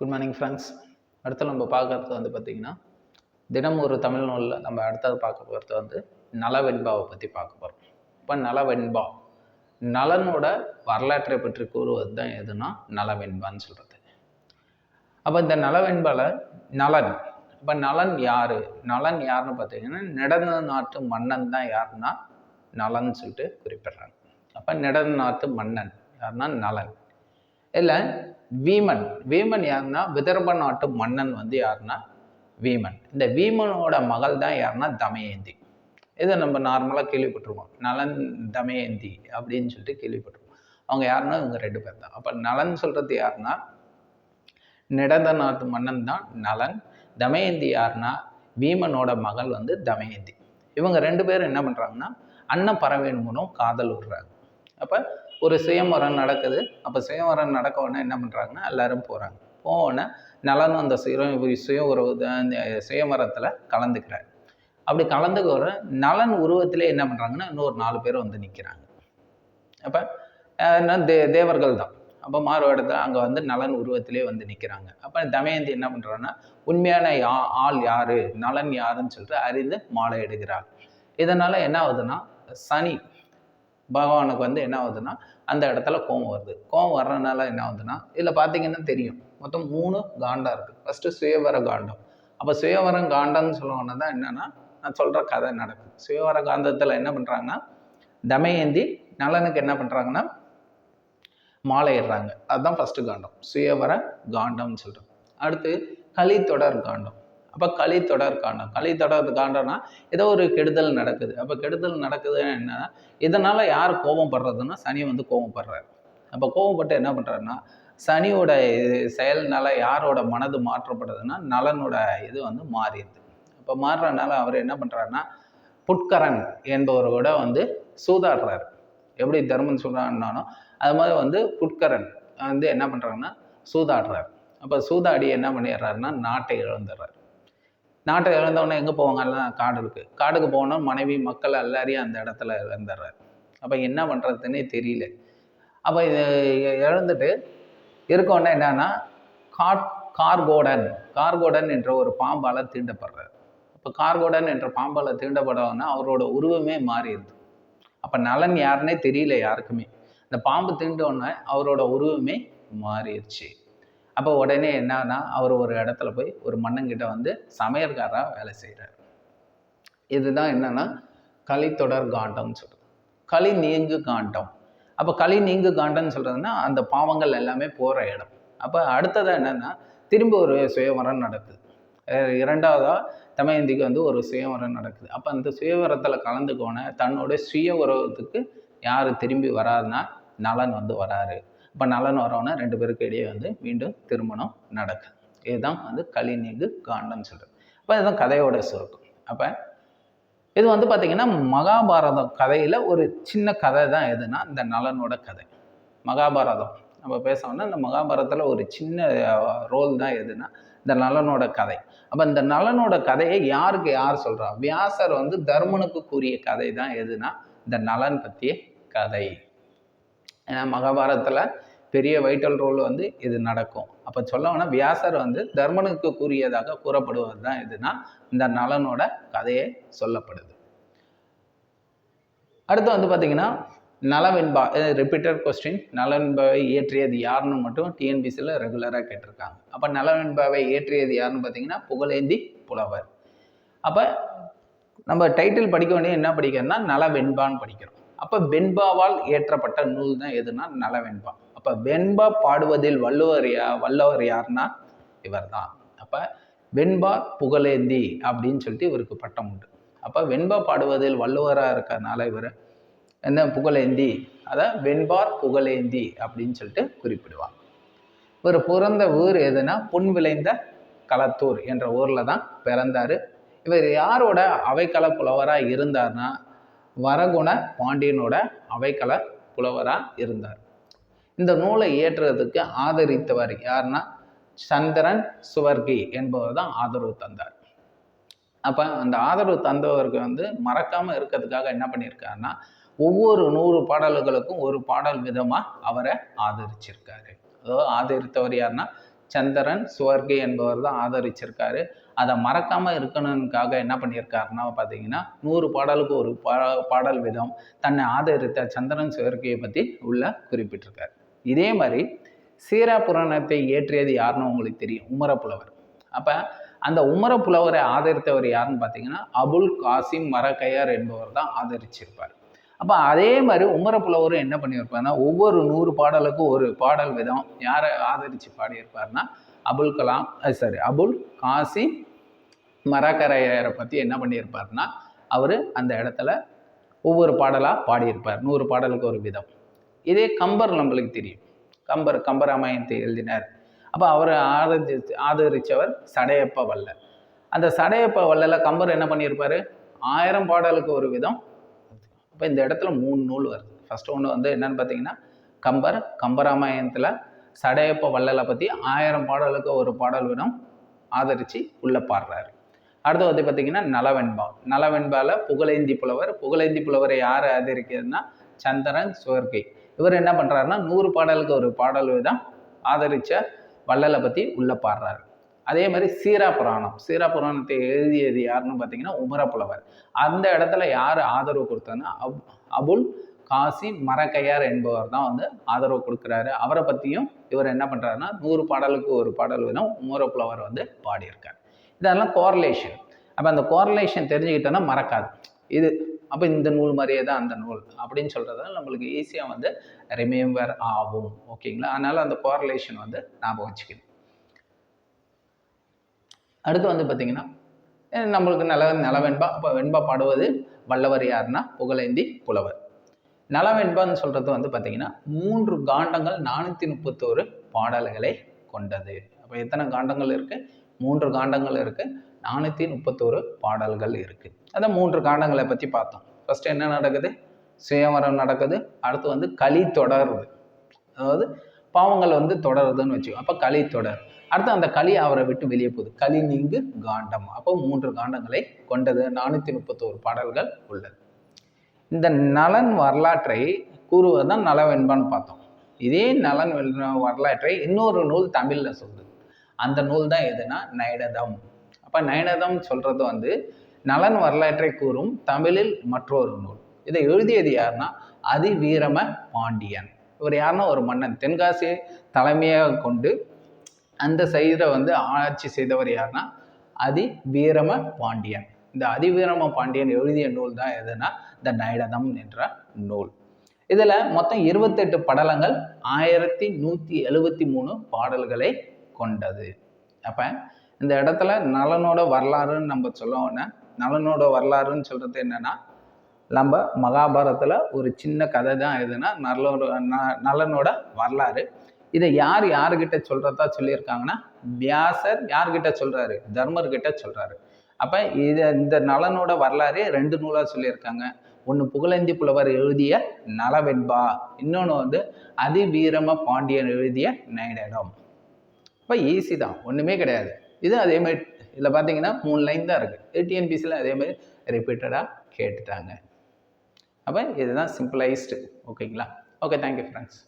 Good morning friends அடுத்து நம்ம பார்க்கறது வந்து பார்த்திங்கன்னா தினம் ஒரு தமிழ் நூலில் நம்ம அடுத்தது பார்க்க போகிறது வந்து நலவெண்பாவை பற்றி பார்க்க போகிறோம் இப்போ நலவெண்பா நலனோட வரலாற்றை பற்றி கூறுவது தான் எதுனா நலவெண்பான்னு சொல்கிறது அப்போ இந்த நலவெண்பால நலன் இப்போ நலன் யார்? நலன் யாருன்னு பார்த்தீங்கன்னா நடன நாட்டு மன்னன் தான் யாருன்னா நலன் சொல்லிட்டு குறிப்பிடுறாங்க. அப்போ நடந்த நாட்டு மன்னன் யாருன்னா நலன். இல்லை வீமன். வீமன் யாருன்னா விதர்ப நாட்டு மன்னன் வந்து யாருன்னா வீமன். இந்த வீமனோட மகள் தான் யாருன்னா தமயந்தி. இதை நம்ம நார்மலாக கேள்விப்பட்டிருக்கோம். நலன் தமயந்தி அப்படின்னு சொல்லிட்டு கேள்விப்பட்டிருக்கோம். அவங்க யாருன்னா இவங்க ரெண்டு பேர் தான். அப்போ நலன் சொல்கிறது யாருன்னா நிடந்த நாட்டு மன்னன் தான் நலன். தமயந்தி யாருன்னா வீமனோட மகள் வந்து தமயந்தி. இவங்க ரெண்டு பேரும் என்ன பண்ணுறாங்கன்னா அன்ன பறவையின் மூலம் காதல் விடுறாங்க. அப்போ ஒரு சுயமரம் நடக்குது. அப்போ சுயமரம் நடக்க உடனே என்ன பண்ணுறாங்கன்னா எல்லாரும் போகிறாங்க போன நலனும் அந்த சுய சுய உறவு அந்த சுயமரத்தில் கலந்துக்கிறார். அப்படி கலந்துக்கிற நலன் உருவத்திலே என்ன பண்ணுறாங்கன்னா இன்னொரு நாலு பேர் வந்து நிற்கிறாங்க அப்போ தே தேவர்கள் தான். அப்போ மாறு இடத்துல அங்கே வந்து நலன் உருவத்திலே வந்து நிற்கிறாங்க அப்போ தமயந்தி என்ன பண்ணுறாங்கன்னா உண்மையான யா ஆள் யார் நலன் யாருன்னு சொல்லிட்டு அறிந்து மாலை எடுக்கிறார். இதனால் என்ன ஆகுதுன்னா சனி பகவானுக்கு வந்து என்ன ஆகுதுன்னா அந்த இடத்துல கோவம் வருது. கோவம் வர்றதுனால என்ன ஆகுதுன்னா இதில் பார்த்தீங்கன்னா தெரியும். மொத்தம் மூணு காண்டம் இருக்குது ஃபஸ்ட்டு சுயவர காண்டம். அப்போ சுயவரம் காண்டம்னு சொல்லுவோன்னா தான் என்னென்னா நான் சொல்கிற கதை நடக்குது சுயவர காந்தத்தில் என்ன பண்ணுறாங்கன்னா தமயந்தி நலனுக்கு என்ன பண்ணுறாங்கன்னா மாலையிடுறாங்க அதுதான் ஃபஸ்ட்டு காண்டம். சுயவர காண்டம்னு சொல்கிறோம் அடுத்து கலித்தொடர் காண்டம். அப்போ கலித்தொடர் காண்டம் கலித்தொடர் காண்டம்னா ஏதோ ஒரு கெடுதல் நடக்குது. அப்போ கெடுதல் நடக்குதுன்னா என்னன்னா இதனால் யார் கோபம் படுறதுன்னா சனி வந்து கோபம் படுறாரு அப்போ கோபப்பட்டு என்ன பண்ணுறாருன்னா சனியோட செயல்னால யாரோட மனது மாற்றப்படுதுன்னா நலனோட இது வந்து மாறிடுது. அப்போ மாறுறதுனால அவர் என்ன பண்ணுறாருன்னா புட்கரன் என்பவரோட வந்து சூதாடுறாரு. எப்படி தர்மன் சொல்கிறான்னாலும் அது மாதிரி வந்து புட்கரன் வந்து என்ன பண்ணுறாங்கன்னா சூதாடுறாரு. அப்போ சூதாடி என்ன பண்ணிடுறாருன்னா நாட்டை இழந்துடுறாரு. நாட்டை இழந்தவொடனே எங்கே போவாங்கன்னா காடு இருக்குது காடுக்கு போனால் மனைவி மக்கள் எல்லாரையும் அந்த இடத்துல இழந்துடுறாரு. அப்போ என்ன பண்ணுறதுன்னே தெரியல. அப்போ இது இழந்துட்டு இருக்கோன்னா என்னன்னா காட் கார்கோடன் கார்கோடன் என்ற ஒரு பாம்பால் தீண்டப்படுறாரு. இப்போ கார்கோடன் என்ற பாம்பால் தீண்டப்படவுன்னா அவரோட உருவமே மாறிடுது. அப்போ நலன் யாருன்னே தெரியல யாருக்குமே. இந்த பாம்பு தீண்டோடனே அவரோட உருவமே மாறிடுச்சு. அப்போ உடனே என்னன்னா அவர் ஒரு இடத்துல போய் ஒரு மன்னங்கிட்ட வந்து சமையல்காரராக வேலை செய்கிறார் இதுதான் என்னன்னா கலித்தொடர் காண்டம்னு சொல்கிறது களி நீங்கு காண்டம். அப்போ களி நீங்கு காண்டம்னு சொல்கிறதுனா அந்த பாவங்கள் எல்லாமே போகிற இடம். அப்போ அடுத்ததாக என்னென்னா திரும்ப ஒரு சுயவரம் நடக்குது. இரண்டாவதாக தமயந்திக்கு வந்து ஒரு சுயவரம் நடக்குது. அப்போ அந்த சுயவரத்தில் கலந்துக்கோன தன்னோட சுய உறவத்துக்கு யார் திரும்பி வராதுன்னா நலன் வந்து வராரு. இப்போ நலன் வரவுன்னா ரெண்டு பேருக்கு இடையே வந்து மீண்டும் திருமணம் நடக்குது இதுதான் வந்து களிநீங்கு காண்டம்னு சொல்கிறது அப்போ இதுதான் கதையோட சுருக்கம். அப்போ இது வந்து பார்த்திங்கன்னா மகாபாரதம் கதையில் ஒரு சின்ன கதை தான் எதுனா இந்த நலனோட கதை. மகாபாரதம். நம்ம பேசணும்னா இந்த மகாபாரதத்தில் ஒரு சின்ன ரோல் தான் எதுனா இந்த நலனோட கதை. அப்போ இந்த நலனோட கதையை யாருக்கு யார் சொல்கிறா வியாசர் வந்து தர்மனுக்கு கூறிய கதை தான் எதுனா இந்த நலன் பற்றிய கதை. ஏன்னா மகாபாரதத்தில் பெரிய வைட்டல் ரோல் வந்து இது நடக்கும். அப்போ சொல்லணும்னா வியாசர் வந்து தர்மனுக்கு கூறியதாக கூறப்படுவது தான் இதுனா இந்த நலனோட கதையே சொல்லப்படுது. அடுத்து வந்து பார்த்தீங்கன்னா நலவென்பா ரிப்பீட்டட் கொஸ்டின் நலவென்பாவை இயற்றியது யாருன்னு மட்டும் டிஎன்பிசியில் ரெகுலராக கேட்டிருக்காங்க. அப்போ நலவென்பாவை இயற்றியது யாருன்னு பார்த்தீங்கன்னா புகழேந்தி புலவர். அப்போ நம்ம டைட்டில் படிக்க வேண்டிய என்ன படிக்கிறோம்னா நலவெண்பான்னு படிக்கிறோம். அப்போ வெண்பாவால் இயற்றப்பட்ட நூல் தான் எதுனா நலவெண்பா. அப்போ வெண்பா பாடுவதில் வள்ளுவர் யா வல்லவர் யாருன்னா இவர் தான் அப்போ வெண்பா புகழேந்தி அப்படின்னு சொல்லிட்டு இவருக்கு பட்டம் உண்டு. அப்போ வெண்பா பாடுவதில் வள்ளுவராக இருக்கிறதுனால இவர் என்ன புகழேந்தி? அதை வெண்பார் புகழேந்தி அப்படின்னு சொல்லிட்டு குறிப்பிடுவார். இவர் பிறந்த ஊர் எதுனா புன் விளைந்த களத்தூர் என்ற ஊரில் தான் பிறந்தார். இவர் யாரோட அவைக்கள புலவராக இருந்தார்னா? வரகுண பாண்டியனோட அவைக்கல புலவராக இருந்தார். இந்த நூலை இயற்றுறதுக்கு ஆதரித்தவர் யாருன்னா சந்திரன் சுவர்கி என்பவர் தான் ஆதரவு தந்தார். அப்போ அந்த ஆதரவு தந்தவருக்கு வந்து மறக்காமல் இருக்கிறதுக்காக என்ன பண்ணியிருக்காருன்னா ஒவ்வொரு நூறு பாடல்களுக்கும் ஒரு பாடல் விதமாக அவரை ஆதரிச்சிருக்காரு. அதாவது ஆதரித்தவர் யாருன்னா சந்திரன் சுவர்கி என்பவர் தான் ஆதரிச்சிருக்காரு. அதை மறக்காமல் இருக்கணுக்காக என்ன பண்ணியிருக்காருன்னா பார்த்தீங்கன்னா நூறு பாடலுக்கு ஒரு பா பாடல் விதம் தன்னை ஆதரித்த சந்திரன் சேர்க்கையை பற்றி உள்ள குறிப்பிட்டிருக்கார். இதே மாதிரி சீரா புராணத்தை இயற்றியது யாருன்னு உங்களுக்கு தெரியும் உமரப்புலவர். அப்போ அந்த உமரப்புலவரை ஆதரித்தவர் யாருன்னு பார்த்தீங்கன்னா அபுல் காசிம் மரக்கையார் என்பவர் தான் ஆதரிச்சிருப்பார். அப்போ அதே மாதிரி உமரப்புலவரும் என்ன பண்ணியிருப்பாருன்னா ஒவ்வொரு நூறு பாடலுக்கும் ஒரு பாடல் விதம் யாரை ஆதரித்து பாடியிருப்பார்னா அபுல் கலாம் சாரி அபுல் காசிம் மரக்கரையரை பற்றி என்ன பண்ணியிருப்பார்னா அவர் அந்த இடத்துல ஒவ்வொரு பாடலாக பாடியிருப்பார். நூறு பாடலுக்கு ஒரு விதம். இதே கம்பர் நம்மளுக்கு தெரியும். கம்பர் கம்பராமாயணத்தை எழுதினார். அப்போ அவர் ஆதரிச்சு ஆதரித்தவர் சடையப்ப வல்லர். அந்த சடையப்ப வல்லல கம்பர் என்ன பண்ணியிருப்பார்? ஆயிரம் பாடலுக்கு ஒரு விதம். இப்போ இந்த இடத்துல மூணு நூல் வருது. ஃபஸ்ட்டு ஒன்று வந்து என்னென்னு பார்த்தீங்கன்னா கம்பர் கம்பராமாயணத்தில் சடையப்ப வள்ளலை பற்றி ஆயிரம் பாடலுக்கு ஒரு பாடல் விடம் ஆதரித்து உள்ளே பாடுறாரு. அடுத்து வந்து பார்த்திங்கன்னா நலவெண்பா. நலவெண்பாவில் புகழேந்தி புலவர். புகழேந்தி புலவரை யார் ஆதரிக்கிறதுனா சந்திரன் சுவர்கை இவர் என்ன பண்ணுறாருன்னா நூறு பாடலுக்கு ஒரு பாடல் விதம் ஆதரித்த வள்ளலை பற்றி உள்ளே பாடுறாரு. அதே மாதிரி சீரா புராணம். சீரா புராணத்தை எழுதியது யாருன்னு பார்த்தீங்கன்னா உமர புலவர் அந்த இடத்துல யார் ஆதரவு கொடுத்தாருன்னா அப் அபுல் காசி மரக்கையார் என்பவர் தான் வந்து ஆதரவு கொடுக்குறாரு. அவரை பற்றியும் இவர் என்ன பண்ணுறாருன்னா நூறு பாடலுக்கு ஒரு பாடல் விதம் மூரப்புலவர் புலவர் வந்து பாடியிருக்கார். இதெல்லாம் கோரலேஷன் அப்போ அந்த கோரலேஷன் தெரிஞ்சுக்கிட்டோன்னா மறக்காது. இது அப்போ இந்த நூல் மாதிரியே தான் அந்த நூல் அப்படின்னு சொல்கிறதால நம்மளுக்கு ஈஸியாக வந்து ரிமெம்பர் ஆகும். ஓகேங்களா? அதனால் அந்த கோரலேஷன் வந்து ஞாபகம் வச்சுக்கணும். அடுத்து வந்து பார்த்திங்கன்னா நம்மளுக்கு நல்ல நல வெண்பா அப்போ வெண்பா பாடுவது வல்லவர் யாருன்னா புகழேந்தி புலவர். நலவெண்பான்னு சொல்கிறது வந்து பார்த்திங்கன்னா மூன்று காண்டங்கள் நானூற்றி முப்பத்தோரு பாடல்களை கொண்டது. அப்போ எத்தனை காண்டங்கள் இருக்குது மூன்று காண்டங்கள் இருக்குது நானூற்றி முப்பத்தோரு பாடல்கள் இருக்குது அதான் மூன்று காண்டங்களை பற்றி பார்த்தோம். ஃபஸ்ட்டு என்ன நடக்குது? சுயவரம் நடக்குது. அடுத்து வந்து களி தொடருது. அதாவது பாவங்கள் வந்து தொடருதுன்னு வச்சுக்கோ அப்போ களி தொடர். அடுத்து அந்த களி அவரை விட்டு வெளியே போகுது. களி நீங்கு காண்டம். அப்போ மூன்று காண்டங்களை கொண்டது நானூற்றி முப்பத்தோரு பாடல்கள் உள்ளது. இந்த நலன் வரலாற்றை கூறுவதுதான் நலவெண்பான்னு பார்த்தோம். இதே நலன் வரலாற்றை இன்னொரு நூல் தமிழில் சொல்லுது. அந்த நூல் தான் எதுனா நயனதம் அப்போ நயனதம் சொல்கிறது வந்து நலன் வரலாற்றை கூறும் தமிழில் மற்றொரு நூல். இதை எழுதியது யாருன்னா அதிவீரம பாண்டியன். இவர் யாருன்னா ஒரு மன்னன். தென்காசியை தலைமையாக கொண்டு அந்த சைடை வந்து ஆட்சி செய்தவர் யாருன்னா அதி வீரம பாண்டியன். இந்த அதிவீரம பாண்டியன் எழுதிய நூல் தான் எதுனா த நைடதம் என்ற நூல். இதில் மொத்தம் இருபத்தெட்டு படலங்கள் ஆயிரத்தி நூற்றி எழுபத்தி மூணு பாடல்களை கொண்டது. அப்போ இந்த இடத்துல நலனோட வரலாறுன்னு நம்ம சொல்லோன்னா நலனோட வரலாறுன்னு சொல்கிறது என்னென்னா நம்ம மகாபாரத்தில் ஒரு சின்ன கதை தான் எதுனா ந நலனோட வரலாறு. இதை யார் யாருக்கிட்ட சொல்கிறதா சொல்லியிருக்காங்கன்னா வியாசர் யார்கிட்ட சொல்கிறாரு தர்மர்கிட்ட சொல்கிறாரு அப்போ இது இந்த நலனோட வரலாறே ரெண்டு நூலாக சொல்லியிருக்காங்க. ஒன்று புகழேந்தி புலவர் எழுதிய நலவெண்பா இன்னொன்று வந்து அதிவீரம பாண்டியன் எழுதிய நைடடம் இப்போ ஈஸி தான் ஒன்றுமே கிடையாது. இது அதேமாதிரி இதில் பார்த்தீங்கன்னா மூணு லைன் தான் இருக்குது ஏடிஎன்பிசியில் அதேமாதிரி ரிப்பீட்டடாக கேட்டுட்டாங்க. அப்போ இதுதான் சிம்பிளைஸ்டு ஓகேங்களா ஓகே தேங்க்யூ ஃப்ரெண்ட்ஸ்